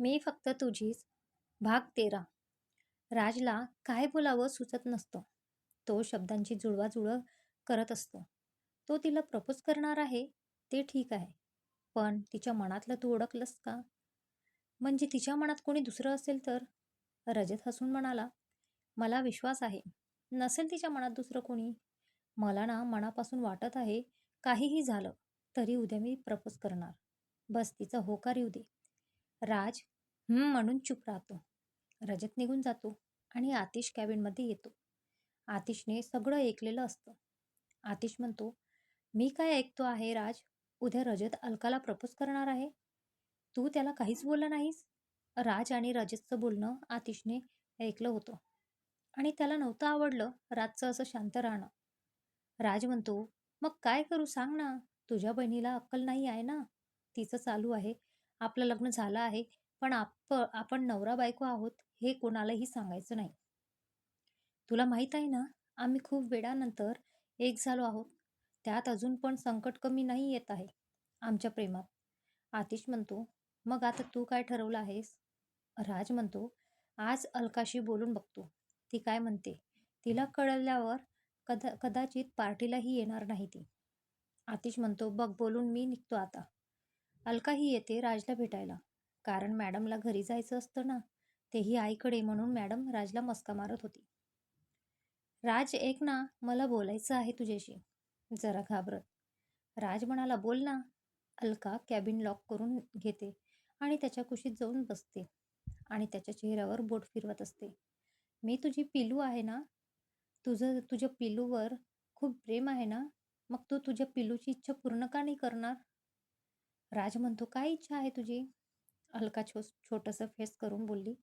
मी फक्त तुझीच भाग तेरा. राजला काय बोलावं सुचत नसतं. तो शब्दांची जुळवाजुळव करत असतो. तो तिला प्रपोज करणार आहे ते ठीक आहे. पण तिच्या मनातलं तू ओळखलंस का? म्हणजे तिच्या मनात कोणी दुसरं असेल तर? रजत हसून म्हणाला मला विश्वास आहे. नसेल तिच्या मनात दुसरं कोणी? मला ना मनापासून वाटत आहे काहीही झालं तरी उद्या मी प्रपोज करणार. बस तिचा होकार येऊ दे. राज हं म्हणून चुप राहतो. रजत निघून जातो आणि आतिश कॅबिनमध्ये येतो. आतिशने सगळं ऐकलेलं असतं. आतिश म्हणतो मी काय ऐकतो आहे राज? उद्या रजत अलकाला प्रपोज करणार आहे? तू त्याला काहीच बोलला नाहीस? राज आणि रजतचं बोलणं आतिशने ऐकलं होतं. आणि त्याला नव्हतं आवडलं राजचं असं शांत राहणं. राज म्हणतो मग काय करू सांग ना? तुझ्या बहिणीला अक्कल नाही आहे ना? तिचं चालू आहे आपलं लग्न झालं आहे पण आप आपण नवरा बायको आहोत हे कोणालाही सांगायचं नाही. तुला माहीत आहे ना आम्ही खूप वेळानंतर एक झालो आहोत. त्यात अजून पण संकट कमी नाही येत आहे आमच्या प्रेमात. आतिश म्हणतो मग आता तू काय ठरवलं आहेस? राज म्हणतो आज अलकाशी बोलून बघतो. ती काय म्हणते तिला कळल्यावर कदा कदाचित पार्टीलाही येणार नाही ती. आतिश म्हणतो बघ बोलून मी निघतो आता. अलकाही येते राजला भेटायला. कारण मॅडमला घरी जायचं असतं ना तेही आईकडे म्हणून मॅडम राजला मस्का मारत होती. राज एक ना मला बोलायचं आहे तुझ्याशी. जरा घाबरत. राज म्हणाला बोल ना. अलका कॅबिन लॉक करून घेते आणि त्याच्या कुशीत जाऊन बसते आणि त्याच्या चेहऱ्यावर बोट फिरवत असते. मी तुझी पिलू आहे ना? तुझं तुझ्या पिलूवर खूप प्रेम आहे ना? मग तू तुझ्या पिलूची इच्छा पूर्ण का नाही करणार? राज म्हणतो काय इच्छा आहे तुझी? अलका छो छोटंसं फेस करून बोलली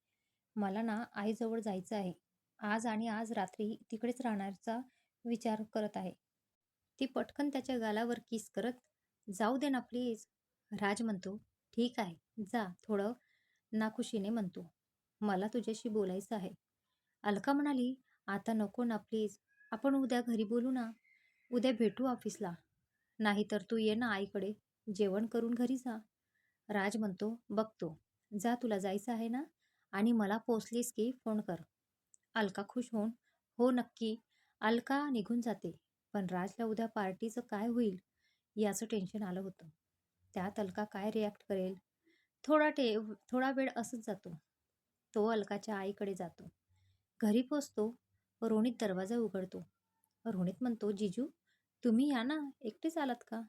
मला ना आईजवळ जायचं आहे. आज आणि आज रात्री तिकडेच राहण्याचा विचार करत आहे. ती पटकन त्याच्या गालावर किस करत जाऊ दे ना प्लीज राज म्हणतो ठीक आहे जा थोडं नाखुशीने म्हणतो. मला तुझ्याशी बोलायचं आहे. अलका म्हणाली आता नको ना प्लीज आपण उद्या घरी बोलू ना. उद्या भेटू ऑफिसला नाहीतर तू ये ना आईकडे. जेवण करून घरी जा. राज म्हणतो बघतो. जा तुला जायचं आहे ना? आणि मला पोचलीस की फोन कर. अलका खुश होऊन हो नक्की. अलका निघून जाते. पण राजला उद्या पार्टीचं काय होईल याचं टेन्शन आलं होतं. त्यात अलका काय रिॲक्ट करेल? थोडा टे थोडा वेळ असंच जातो. तो अलकाच्या आईकडे जातो. घरी पोचतो. रोनित दरवाजा उघडतो. रोनित म्हणतो जिजू तुम्ही या ना? एकटेच आलात का?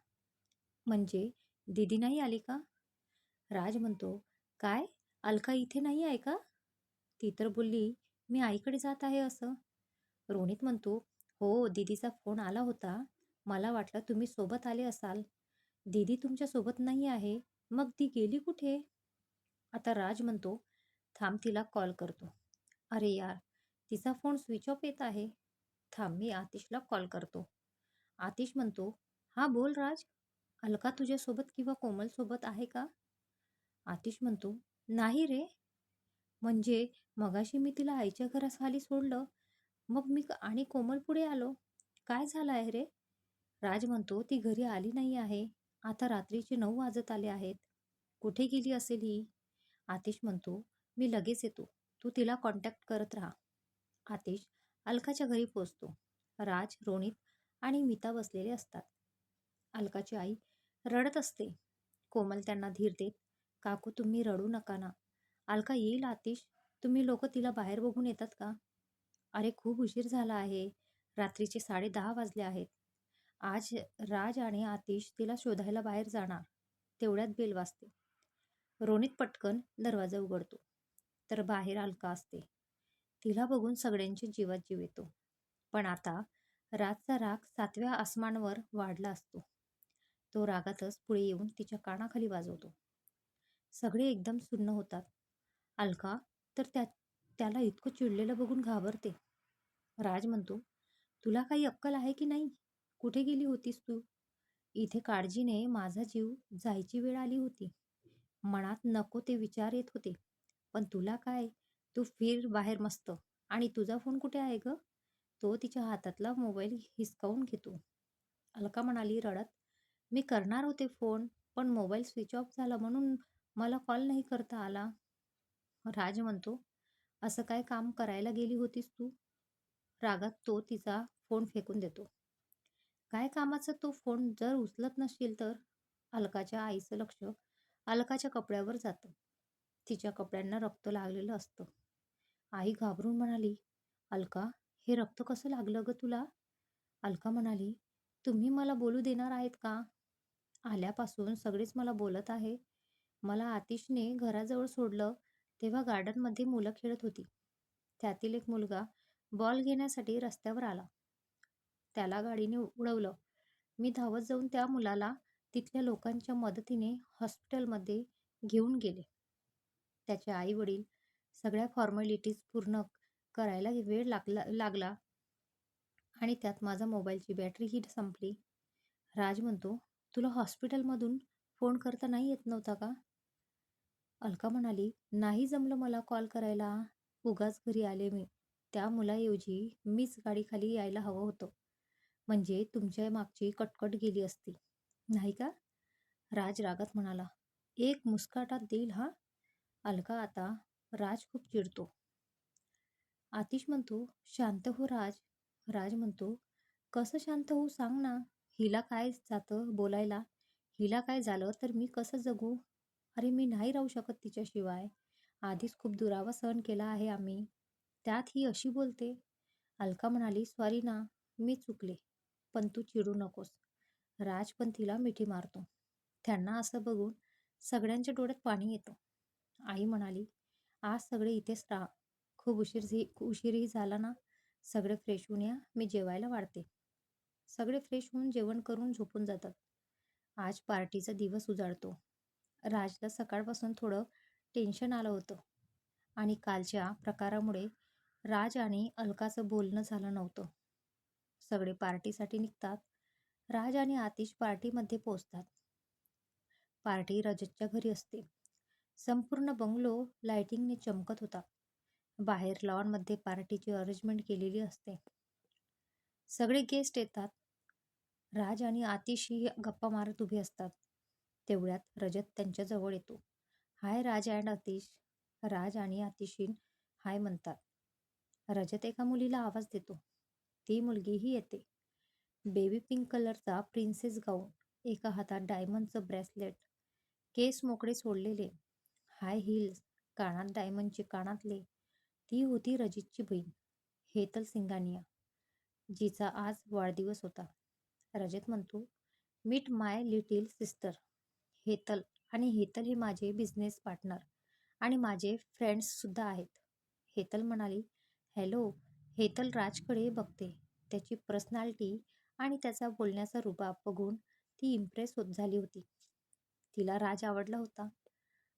म्हणजे दीदी नाही आली का? राज म्हणतो काय? अलका इथे नाही आहे का? ती तर बोलली मी आईकडे जात आहे असं. रोनित म्हणतो हो दीदीचा फोन आला होता. मला वाटलं तुम्ही सोबत आले असाल. दीदी तुमच्यासोबत नाही आहे. मग ती गेली कुठे? आता राज म्हणतो थांब तिला कॉल करतो. अरे यार तिचा फोन स्विच ऑफ येत आहे. थांब मी आतिशला कॉल करतो. आतिश म्हणतो हा बोल राज. अलका तुझ्यासोबत किंवा कोमलसोबत आहे का? आतिश म्हणतो नाही रे. म्हणजे मगाशी मी तिला आईच्या घराखाली सोडलं. मग मी आणि कोमल पुढे आलो. काय झालं आहे रे? राज म्हणतो ती घरी आली नाही आहे. आता रात्रीचे नऊ वाजत आले आहेत. कुठे गेली असेल ही? आतिश म्हणतो मी लगेच येतो. तू तिला कॉन्टॅक्ट करत राहा. आतिश अलकाच्या घरी पोचतो. राज रोनित आणि मिता बसलेले असतात. अलकाची आई रडत असते. कोमल त्यांना धीर देत काकू तुम्ही रडू नका ना. अलका येईल आतिश? तुम्ही लोक तिला बाहेर बघून येतात का? अरे खूप उशीर झाला आहे. रात्रीचे साडे दहा वाजले आहेत. आज राज आणि आतिश तिला शोधायला बाहेर जाणार. तेवढ्यात बेल वाजते. रोनित पटकन दरवाजा उघडतो. तर बाहेर अलका असते. तिला बघून सगळ्यांचे जीवात जीव येतो. पण आता रातचा राग सातव्या आसमानवर वाढला असतो. तो रागातच पुढे येऊन तिच्या कानाखाली वाजवतो. सगळे एकदम सुन्न होतात. अलका तर त्या त्याला इतकं चिडलेलं बघून घाबरते. राज म्हणतो तुला काही अक्कल आहे की नाही? कुठे गेली होतीस तू? इथे काळजीने माझा जीव जायची वेळ आली होती. मनात नको ते विचार येत होते. पण तुला काय? तू फिर बाहेर मस्त. आणि तुझा फोन कुठे आहे ग? तो तिच्या हातातला मोबाईल हिसकावून घेतो. अलका म्हणाली रडत मी करणार होते फोन पण मोबाईल स्विच ऑफ झाला म्हणून मला कॉल नाही करता आला राज म्हणतो, "असं काय काम करायला गेली होतीस तू?" रागात तो तिचा फोन फेकून देतो. काय कामाचा तो फोन जर उचलत नसशील तर? अलकाच्या आईचं लक्ष अलकाच्या कपड्यावर जातं. तिच्या कपड्यांना रक्त लागलेलं असतं. आई घाबरून म्हणाली, "अलका, हे रक्त कसं लागलं गं तुला?" अलका म्हणाली, "तुम्ही मला बोलू देणार आहेत का? आल्यापासून सगळीच मला बोलत आहे. मला आतिशने घराजवळ सोडलं तेव्हा गार्डनमध्ये मुलं खेळत होती. त्यातील एक मुलगा बॉल घेण्यासाठी रस्त्यावर आला. त्याला गाडीने उडवलं. मी धावत जाऊन त्या मुलाला तिथल्या लोकांच्या मदतीने हॉस्पिटलमध्ये घेऊन गेले. त्याचे आई-वडील सगळ्या फॉर्मॅलिटीज पूर्ण करायला वेळ लागला लागला आणि त्यात माझा मोबाईलची बॅटरीही संपली." राज म्हणतो, "तुला हॉस्पिटलमधून फोन करता नाही येत नव्हता का?" अलका म्हणाली, "नाही जमलं मला कॉल करायला. उगाच घरी आले मी. त्या मुलाऐवजी मीच गाडीखाली यायला हवं होतं. म्हणजे तुमच्या मागची कटकट गेली असती, नाही का?" राज रागात म्हणाला, "एक मुस्काटात देईल हा अलका आता राज खूप चिडतो. आतिश म्हणतो, "शांत हो राज." राज म्हणतो, "कसं शांत होऊ सांग ना. हिला काय जातं बोलायला. हिला काय झालं तर मी कसं जगू? अरे मी नाही राहू शकत तिच्याशिवाय. आधीच खूप दुरावा सहन केला आहे आम्ही. त्यात ही अशी बोलते." अलका म्हणाली, "सॉरी ना, मी चुकले. पण तू चिडू नकोस." राज पण तिला मिठी मारतो. त्यांना असं बघून सगळ्यांच्या डोळ्यात पाणी येतं. आई म्हणाली, "आज सगळे इथेच राहा. खूप उशीर झी उशीरही झाला ना. सगळे फ्रेश होऊन या. मी जेवायला वाढते." सगळे फ्रेश होऊन जेवण करून झोपून जातात. आज पार्टीचा दिवस उजाडतो. राजला सकाळपासून थोडं टेन्शन आलं होतं आणि कालच्या प्रकारामुळे राज आणि अलकाचं बोलणं झालं नव्हतं. सगळे पार्टीसाठी निघतात. राज आणि आतिश पार्टीमध्ये पोचतात पार्टी रजतच्या घरी असते. संपूर्ण बंगलो लाइटिंगने चमकत होता. बाहेर लॉनमध्ये पार्टीची अरेंजमेंट केलेली असते. सगळे गेस्ट येतात. राज आणि आतिशही गप्पा मारत उभे असतात. तेवढ्यात रजत त्यांच्या जवळ येतो. "हाय राज अँड आतिश." राज आणि आतिशीन हाय म्हणतात. रजत एका मुलीला आवाज देतो. ती मुलगीही येते. बेबी पिंक कलरचा प्रिन्सेस गाऊन, एका हातात डायमंडचं ब्रेसलेट, केस मोकळे सोडलेले, हाय हील्स, कानात डायमंडचे कानातले. ती होती रजितची बहीण, हेतल सिंगानिया जिचा आज वाढदिवस होता. रजत म्हणतो, "meet my little sister Hetal आणि हेतल हे माझे बिझनेस पार्टनर आणि माझे फ्रेंड्ससुद्धा आहेत." हेतल म्हणाली, "हॅलो." हेतल राजकडे बघते. त्याची पर्सनॅलिटी आणि त्याचा बोलण्याचा रुबाब बघून ती इम्प्रेस होत झाली होती. तिला राज आवडला होता.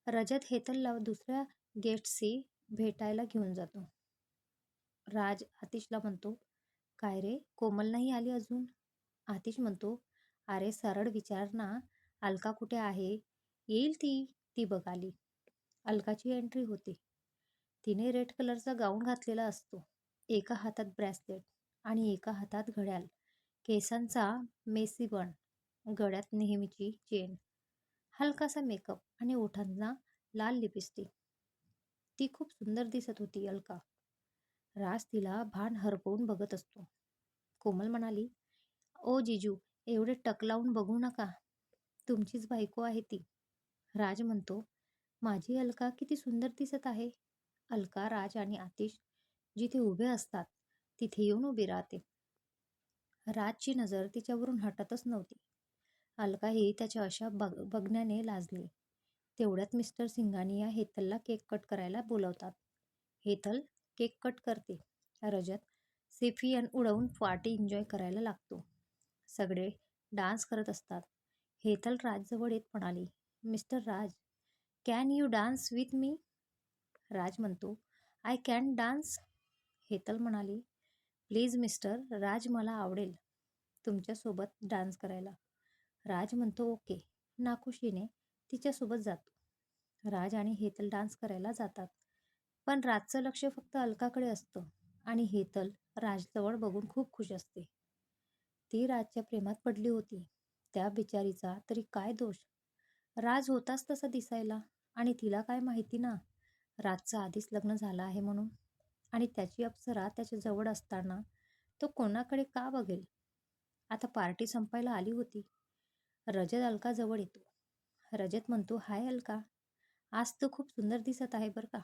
रजत हेतलला दुसऱ्या गेस्टशी भेटायला घेऊन जातो. राज आतिशला म्हणतो, "काय रे, कोमल नाही आली अजून?" आतिश म्हणतो, "अरे सरळ विचार ना, अलका कुठे आहे? येईल ती. ती बघ आली." अलकाची एंट्री होते. तिने रेड कलरचा गाऊन घातलेला असतो. एका हातात ब्रॅसलेट आणि एका हातात घड्याळ. केसांचा मेसी बण गळ्यात नेहमीची चेन, हलकासा मेकअप आणि ओठांना लाल लिपस्टिक. ती खूप सुंदर दिसत होती अलका. राज तिला भान हरपवून बघत असतो. कोमल म्हणाली, "ओ जिजू, एवढे टक लावून बघू नका. तुमचीच बायको आहे ती." राज म्हणतो, "माझी अलका किती सुंदर दिसत आहे." अलका, राज आणि आतिश जिथे उभे असतात तिथे येऊन उभी राहते. राजची नजर तिच्यावरून हटतच नव्हती. अलका ही त्याच्या अशा बघ बघण्याने लाजली. तेवढ्यात मिस्टर सिंगानिया हेतलला केक कट करायला बोलावतात. हेतल केक कट करते. रजत सेफियन उडवून पार्टी एन्जॉय करायला लागतो. सगळे डान्स करत असतात. हेतल राजजवळ येत म्हणाली, "mister Raj, can you dance with me?" Raj म्हणतो, "आय कॅन डान्स." हेतल म्हणाली, "प्लीज मिस्टर राज मला आवडेल तुमच्यासोबत डान्स करायला." राज म्हणतो, "ओके." नाखुशीने तिच्यासोबत जातो. राज आणि हेतल डान्स करायला जातात. पण राजचं लक्ष फक्त अलकाकडे असतं आणि हेतल राजजवळ बघून खूप खुश असते. ती राजच्या प्रेमात पडली होती. त्या बिचारीचा तरी काय दोष? राज होताच तसा दिसायला. आणि तिला काय माहिती ना, राजचं आधीच लग्न झालं आहे म्हणून. आणि त्याची अप्सरा त्याच्याजवळ असताना तो कोणाकडे का बघेल? आता पार्टी संपायला आली होती. रजत अलकाजवळ येतो. रजत म्हणतो हाय अलका. आज तू खूप सुंदर दिसत आहे बरं का.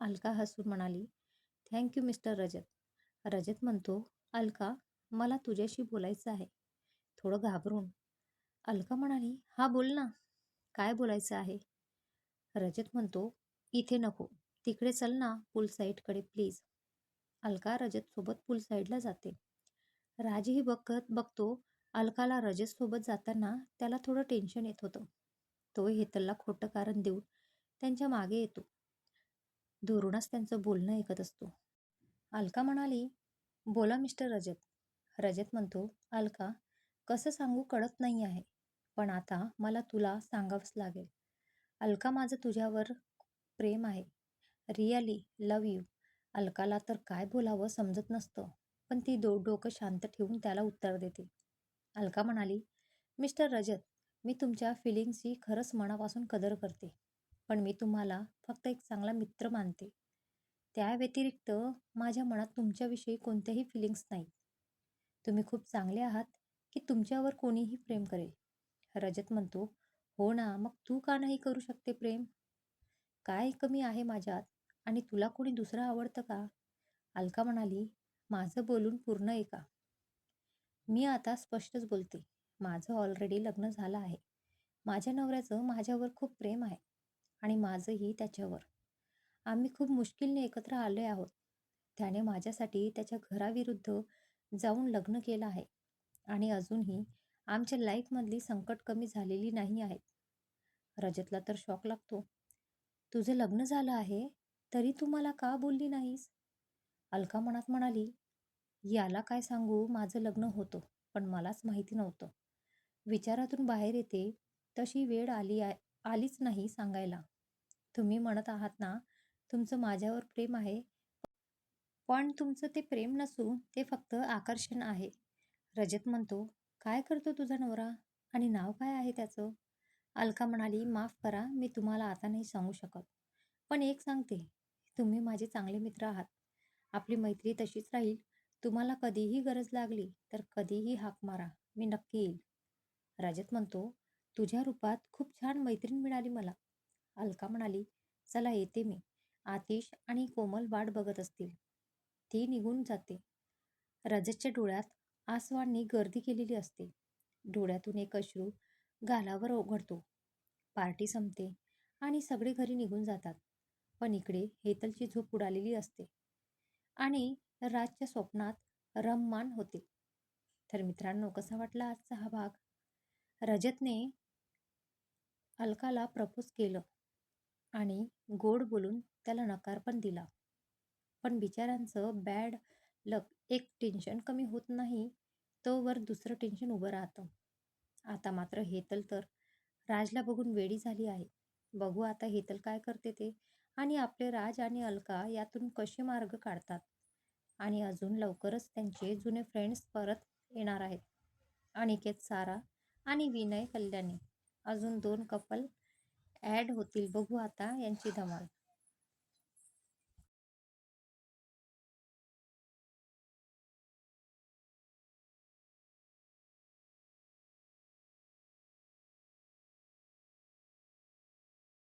अलका हसून म्हणाली थँक्यू मिस्टर रजत. रजत म्हणतो अलका मला तुझ्याशी बोलायचं आहे. थोडं घाबरून अलका म्हणाली हा बोल ना काय बोलायचं आहे? रजत म्हणतो इथे नको तिकडे चल ना पूल साईडकडे प्लीज अलका रजतसोबत पूल साईडला जाते. राजही बघत बघतो अलकाला रजतसोबत जाताना त्याला थोडं टेन्शन येत होतं. तो हेतलला खोटं कारण देऊन त्यांच्या मागे येतो. दुरूनच त्यांचं बोलणं ऐकत असतो. अलका म्हणाली बोला मिस्टर रजत. रजत म्हणतो अलका कसं सांगू कळत नाही आहे पण आता मला तुला सांगावंच लागेल. अलका माझं तुझ्यावर प्रेम आहे. Really love you. अलकाला तर काय बोलावं समजत नसतं पण ती दो डोकं शांत ठेवून त्याला उत्तर देते. अलका म्हणाली मिस्टर रजत मी तुमच्या फिलिंगची खरंच मनापासून कदर करते. पण मी तुम्हाला फक्त एक चांगला मित्र मानते. त्या व्यतिरिक्त माझ्या मनात तुमच्याविषयी कोणत्याही फिलिंग्स नाहीत तुम्ही खूप चांगले आहात की तुमच्यावर कोणीही प्रेम करेल. रजत म्हणतो हो ना मग तू का नाही करू शकते प्रेम? काय कमी आहे माझ्यात? आणि तुला कोणी दुसरं आवडतं का? अलका म्हणाली माझं बोलून पूर्ण ऐका मी आता स्पष्टच बोलते. माझं ऑलरेडी लग्न झालं आहे. माझ्या नवऱ्याचं माझ्यावर खूप प्रेम आहे. आणि माझंही त्याच्यावर. आम्ही खूप मुश्किलने एकत्र आले आहोत. त्याने माझ्यासाठी त्याच्या घराविरुद्ध जाऊन लग्न केलं आहे. आणि अजूनही आमच्या लाईफमधली संकट कमी झालेली नाही आहेत. रजतला तर शॉक लागतो. तुझं लग्न झालं आहे तरी तू मला का बोलली नाहीस? अलका मनात म्हणाली याला काय सांगू माझं लग्न होतं पण मलाच माहिती नव्हतं. विचारातून बाहेर येते तशी वेळ आली आहे आलीच नाही सांगायला. तुम्ही म्हणत आहात ना तुमचं माझ्यावर प्रेम आहे. पण तुमचं ते प्रेम नसून ते फक्त आकर्षण आहे. रजत म्हणतो काय करतो तुझा नवरा? आणि नाव काय आहे त्याचं? अलका म्हणाली माफ करा मी तुम्हाला आता नाही सांगू शकत. पण एक सांगते तुम्ही माझे चांगले मित्र आहात. आपली मैत्री तशीच राहील. तुम्हाला कधीही गरज लागली तर कधीही हाक मारा. मी नक्की येईल. रजत म्हणतो तुझ्या रूपात खूप छान मैत्रीण मिळाली मला. अलका म्हणाली चला येते मी. आतिश आणि कोमल वाट बघत असतील. ती निघून जाते. रजतच्या डोळ्यात आसवांनी गर्दी केलेली असते. डोळ्यातून एक अश्रू गालावर ओघडतो पार्टी संपते आणि सगळे घरी निघून जातात. पण इकडे हेतलची झोप उडालेली असते आणि राजच्या स्वप्नात रममान होते. तर मित्रांनो कसा वाटला आजचा हा भाग? रजतने अलकाला प्रपोज केलं आणि गोड बोलून त्याला नकार पण दिला. पण बिचाऱ्यांचं बॅड लक एक टेन्शन कमी होत नाही तोवर दुसरं टेन्शन उभं राहतं. आता मात्र हेतल तर राजला बघून वेडी झाली आहे. बघू आता हेतल काय करते ते आणि आपले राज आणि अलका यातून कसे मार्ग काढतात? आणि अजून लवकरच त्यांचे जुने फ्रेंड्स परत येणार आहेत. अनिकेत सारा आणि विनय कल्याणी. अजून दोन कपल ॲड होतील. बघू आता यांची धमाल.